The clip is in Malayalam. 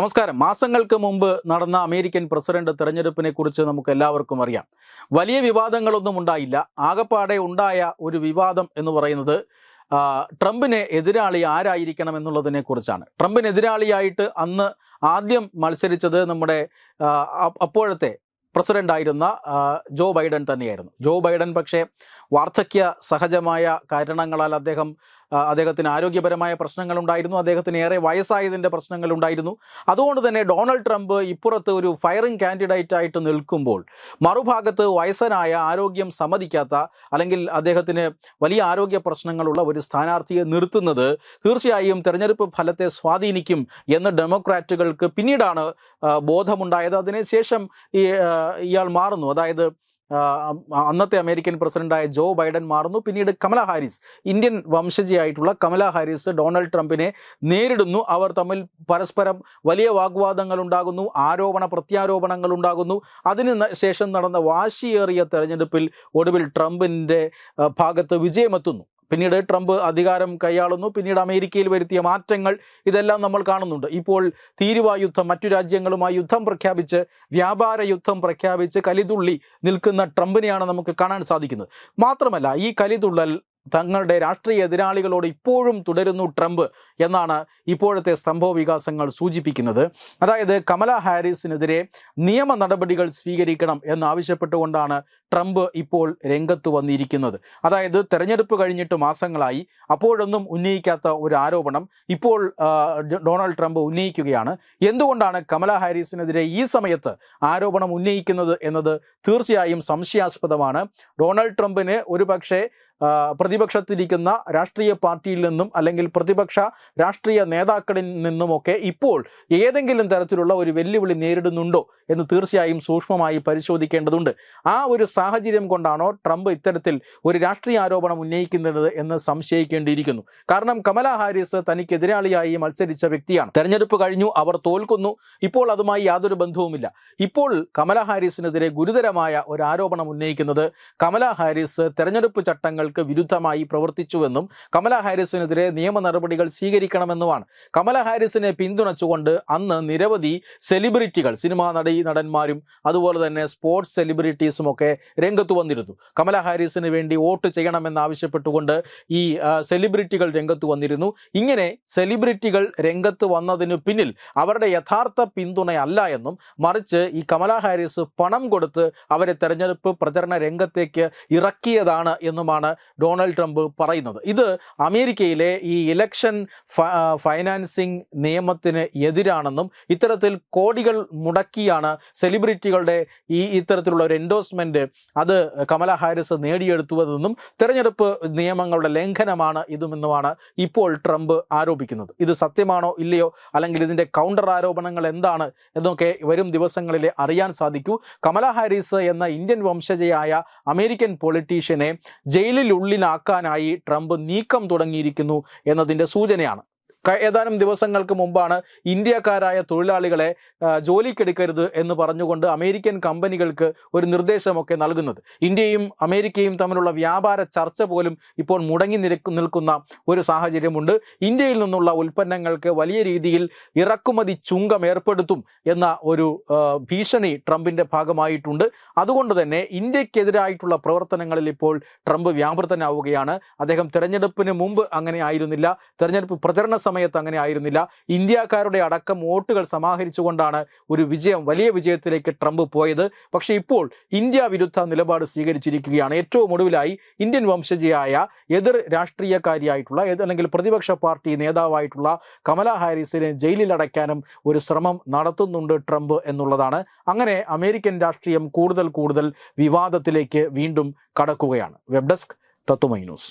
നമസ്കാരം. മാസങ്ങൾക്ക് മുമ്പ് നടന്ന അമേരിക്കൻ പ്രസിഡന്റ് തെരഞ്ഞെടുപ്പിനെ കുറിച്ച് നമുക്ക് എല്ലാവർക്കും അറിയാം. വലിയ വിവാദങ്ങളൊന്നും ഉണ്ടായില്ല. ആകപ്പാടെ ഉണ്ടായ ഒരു വിവാദം എന്ന് പറയുന്നത് ട്രംപിനെ എതിരാളി ആരായിരിക്കണം എന്നുള്ളതിനെ കുറിച്ചാണ്. ട്രംപിനെതിരാളിയായിട്ട് അന്ന് ആദ്യം മത്സരിച്ചത് നമ്മുടെ അപ്പോഴത്തെ പ്രസിഡന്റ് ആയിരുന്ന ജോ ബൈഡൻ തന്നെയായിരുന്നു. ജോ ബൈഡൻ പക്ഷേ വാർദ്ധക്യ സഹജമായ കാരണങ്ങളാൽ അദ്ദേഹം അദ്ദേഹത്തിന് ആരോഗ്യപരമായ പ്രശ്നങ്ങളുണ്ടായിരുന്നു. അദ്ദേഹത്തിന് ഏറെ വയസ്സായതിന്റെ പ്രശ്നങ്ങളുണ്ടായിരുന്നു. അതുകൊണ്ട് തന്നെ ഡൊണാൾഡ് ട്രംപ് ഇപ്പുറത്ത് ഒരു ഫയറിംഗ് കാൻഡിഡേറ്റ് ആയിട്ട് നിൽക്കുമ്പോൾ മറുഭാഗത്ത് വയസ്സനായ ആരോഗ്യം സമ്മതിക്കാത്ത അല്ലെങ്കിൽ അദ്ദേഹത്തിന് വലിയ ആരോഗ്യ പ്രശ്നങ്ങളുള്ള ഒരു സ്ഥാനാർത്ഥിയെ നിർത്തുന്നത് തീർച്ചയായും തെരഞ്ഞെടുപ്പ് ഫലത്തെ സ്വാധീനിക്കും എന്ന് ഡെമോക്രാറ്റുകൾക്ക് പിന്നീടാണ് ബോധമുണ്ടായത്. അതിനുശേഷം ഈ ഇയാൾ മാറുന്നു. അതായത് അന്നത്തെ അമേരിക്കൻ പ്രസിഡന്റായ ജോ ബൈഡൻ മാറുന്നു. പിന്നീട് കമല ഹാരിസ് ഇന്ത്യൻ വംശജയായിട്ടുള്ള കമല ഹാരിസ് ഡൊണാൾഡ് ട്രംപിനെ നേരിടുന്നു. അവർ തമ്മിൽ പരസ്പരം വലിയ വാഗ്വാദങ്ങൾ ഉണ്ടാകുന്നു ആരോപണ പ്രത്യാരോപണങ്ങൾ ഉണ്ടാകുന്നു. അതിന് ശേഷം നടന്ന വാശിയേറിയ തെരഞ്ഞെടുപ്പിൽ ഒടുവിൽ ട്രംപിന്റെ ഭാഗത്ത് വിജയമെത്തുന്നു. പിന്നീട് ട്രംപ് അധികാരം കൈയാളുന്നു. പിന്നീട് അമേരിക്കയിൽ വരുത്തിയ മാറ്റങ്ങൾ ഇതെല്ലാം നമ്മൾ കാണുന്നുണ്ട്. ഇപ്പോൾ തീരുവ യുദ്ധം മറ്റു രാജ്യങ്ങളുമായി യുദ്ധം പ്രഖ്യാപിച്ച് വ്യാപാര യുദ്ധം പ്രഖ്യാപിച്ച് കലിതുള്ളി നിൽക്കുന്ന ട്രംപിനെയാണ് നമുക്ക് കാണാൻ സാധിക്കുന്നത്. മാത്രമല്ല ഈ കലിതുള്ളൽ തങ്ങളുടെ രാഷ്ട്രീയ എതിരാളികളോട് ഇപ്പോഴും തുടരുന്നു ട്രംപ് എന്നാണ് ഇപ്പോഴത്തെ സംഭവ വികാസങ്ങൾ സൂചിപ്പിക്കുന്നത്. അതായത് കമല ഹാരിസിനെതിരെ നിയമ നടപടികൾ സ്വീകരിക്കണം എന്നാവശ്യപ്പെട്ടുകൊണ്ടാണ് ട്രംപ് ഇപ്പോൾ രംഗത്ത് വന്നിരിക്കുന്നത്. അതായത് തെരഞ്ഞെടുപ്പ് കഴിഞ്ഞിട്ട് മാസങ്ങളായി അപ്പോഴൊന്നും ഉന്നയിക്കാത്ത ഒരു ആരോപണം ഇപ്പോൾ ഡൊണാൾഡ് ട്രംപ് ഉന്നയിക്കുകയാണ്. എന്തുകൊണ്ടാണ് കമല ഹാരിസിനെതിരെ ഈ സമയത്ത് ആരോപണം ഉന്നയിക്കുന്നത് എന്നത് തീർച്ചയായും സംശയാസ്പദമാണ്. ഡൊണാൾഡ് ട്രംപിന് ഒരു പക്ഷേ ആ, പ്രതിപക്ഷത്തിരിക്കുന്ന രാഷ്ട്രീയ പാർട്ടിയിൽ നിന്നും അല്ലെങ്കിൽ പ്രതിപക്ഷ രാഷ്ട്രീയ നേതാക്കളിൽ നിന്നുമൊക്കെ ഇപ്പോൾ ഏതെങ്കിലും തരത്തിലുള്ള ഒരു വെല്ലുവിളി നേരിടുന്നുണ്ടോ എന്ന് തീർച്ചയായും സൂക്ഷ്മമായി പരിശോധിക്കേണ്ടതുണ്ട്. ആ ഒരു സാഹചര്യം കൊണ്ടാണോ ട്രംപ് ഇത്തരത്തിൽ ഒരു രാഷ്ട്രീയ ആരോപണം ഉന്നയിക്കുന്നത് എന്ന് സംശയിക്കേണ്ടിയിരിക്കുന്നു. കാരണം കമല ഹാരിസ് തനിക്ക് എതിരാളിയായി മത്സരിച്ച വ്യക്തിയാണ്. തെരഞ്ഞെടുപ്പ് കഴിഞ്ഞു അവർ തോൽക്കുന്നു. ഇപ്പോൾ അതുമായി യാതൊരു ബന്ധവുമില്ല. ഇപ്പോൾ കമല ഹാരിസിനെതിരെ ഗുരുതരമായ ഒരു ആരോപണം ഉന്നയിക്കുന്നത് കമല ഹാരിസ് തെരഞ്ഞെടുപ്പ് ചട്ടങ്ങൾക്ക് വിരുദ്ധമായി പ്രവർത്തിച്ചുവെന്നും കമല ഹാരിസിനെതിരെ നിയമ നടപടികൾ സ്വീകരിക്കണമെന്നുമാണ്. കമല ഹാരിസിനെ പിന്തുണച്ചുകൊണ്ട് അന്ന് നിരവധി സെലിബ്രിറ്റികൾ സിനിമാ നടി നടന്മാരും അതുപോലെ തന്നെ സ്പോർട്സ് സെലിബ്രിറ്റീസും ഒക്കെ രംഗത്ത് വന്നിരുന്നു. കമല ഹാരിസിന് വേണ്ടി വോട്ട് ചെയ്യണമെന്നാവശ്യപ്പെട്ടുകൊണ്ട് ഈ സെലിബ്രിറ്റികൾ രംഗത്ത് വന്നിരുന്നു. ഇങ്ങനെ സെലിബ്രിറ്റികൾ രംഗത്ത് വന്നതിന് പിന്നിൽ അവരുടെ യഥാർത്ഥ പിന്തുണയല്ല എന്നും മറിച്ച് ഈ കമല ഹാരിസ് പണം കൊടുത്ത് അവരെ തെരഞ്ഞെടുപ്പ് പ്രചരണ രംഗത്തേക്ക് ഇറക്കിയതാണ് എന്നുമാണ് ഡൊണാൾഡ് ട്രംപ് പറയുന്നത്. ഇത് അമേരിക്കയിലെ ഈ ഇലക്ഷൻ ഫൈനാൻസിങ് നിയമത്തിന് എതിരാണെന്നും ഇത്തരത്തിൽ കോടികൾ മുടക്കിയാണ് സെലിബ്രിറ്റികളുടെ ഈ ഇത്തരത്തിലുള്ള ഒരു എൻഡോഴ്സ്മെന്റ് അത് കമല ഹാരിസ് നേടിയെടുത്തുവതെന്നും തെരഞ്ഞെടുപ്പ് നിയമങ്ങളുടെ ലംഘനമാണ് ഇതുമെന്നുമാണ് ഇപ്പോൾ ട്രംപ് ആരോപിക്കുന്നത്. ഇത് സത്യമാണോ ഇല്ലയോ അല്ലെങ്കിൽ ഇതിന്റെ കൗണ്ടർ ആരോപണങ്ങൾ എന്താണ് എന്നൊക്കെ വരും ദിവസങ്ങളിൽ അറിയാൻ സാധിക്കൂ. കമല ഹാരിസ് എന്ന ഇന്ത്യൻ വംശജയായ അമേരിക്കൻ പൊളിറ്റീഷ്യനെ ജയിലിനുള്ളിലാക്കാനായി ട്രംപ് നീക്കം തുടങ്ങിയിരിക്കുന്നു എന്നതിന്റെ സൂചനയാണ്. ഏതാനും ദിവസങ്ങൾക്ക് മുമ്പാണ് ഇന്ത്യക്കാരായ തൊഴിലാളികളെ ജോലിക്കെടുക്കരുത് എന്ന് പറഞ്ഞുകൊണ്ട് അമേരിക്കൻ കമ്പനികൾക്ക് ഒരു നിർദ്ദേശമൊക്കെ നൽകുന്നത്. ഇന്ത്യയും അമേരിക്കയും തമ്മിലുള്ള വ്യാപാര ചർച്ച പോലും ഇപ്പോൾ മുടങ്ങി നിൽക്കുന്ന ഒരു സാഹചര്യമുണ്ട്. ഇന്ത്യയിൽ നിന്നുള്ള ഉൽപ്പന്നങ്ങൾക്ക് വലിയ രീതിയിൽ ഇറക്കുമതി ചുങ്കം ഏർപ്പെടുത്തും എന്ന ഒരു ഭീഷണി ട്രംപിന്റെ ഭാഗമായിട്ടുണ്ട്. അതുകൊണ്ട് തന്നെ ഇന്ത്യക്കെതിരായിട്ടുള്ള പ്രവർത്തനങ്ങളിൽ ഇപ്പോൾ ട്രംപ് വ്യാപൃതനാവുകയാണ്. അദ്ദേഹം തെരഞ്ഞെടുപ്പിന് മുമ്പ് അങ്ങനെ ആയിരുന്നില്ല. തെരഞ്ഞെടുപ്പ് പ്രചരണ സമയത്ത് അങ്ങനെ ആയിരുന്നില്ല. ഇന്ത്യക്കാരുടെ അടക്കം വോട്ടുകൾ സമാഹരിച്ചുകൊണ്ടാണ് ഒരു വിജയം വലിയ വിജയത്തിലേക്ക് ട്രംപ് പോയത്. പക്ഷേ ഇപ്പോൾ ഇന്ത്യ വിരുദ്ധ നിലപാട് സ്വീകരിച്ചിരിക്കുകയാണ്. ഏറ്റവും ഒടുവിലായി ഇന്ത്യൻ വംശജയായ എതിർ രാഷ്ട്രീയക്കാരിയായിട്ടുള്ള അല്ലെങ്കിൽ പ്രതിപക്ഷ പാർട്ടി നേതാവായിട്ടുള്ള കമല ഹാരിസിനെ ജയിലിൽ അടയ്ക്കാനും ഒരു ശ്രമം നടത്തുന്നുണ്ട് ട്രംപ് എന്നുള്ളതാണ്. അങ്ങനെ അമേരിക്കൻ രാഷ്ട്രീയം കൂടുതൽ കൂടുതൽ വിവാദത്തിലേക്ക് വീണ്ടും കടക്കുകയാണ്. Web desk Tatwamayi news.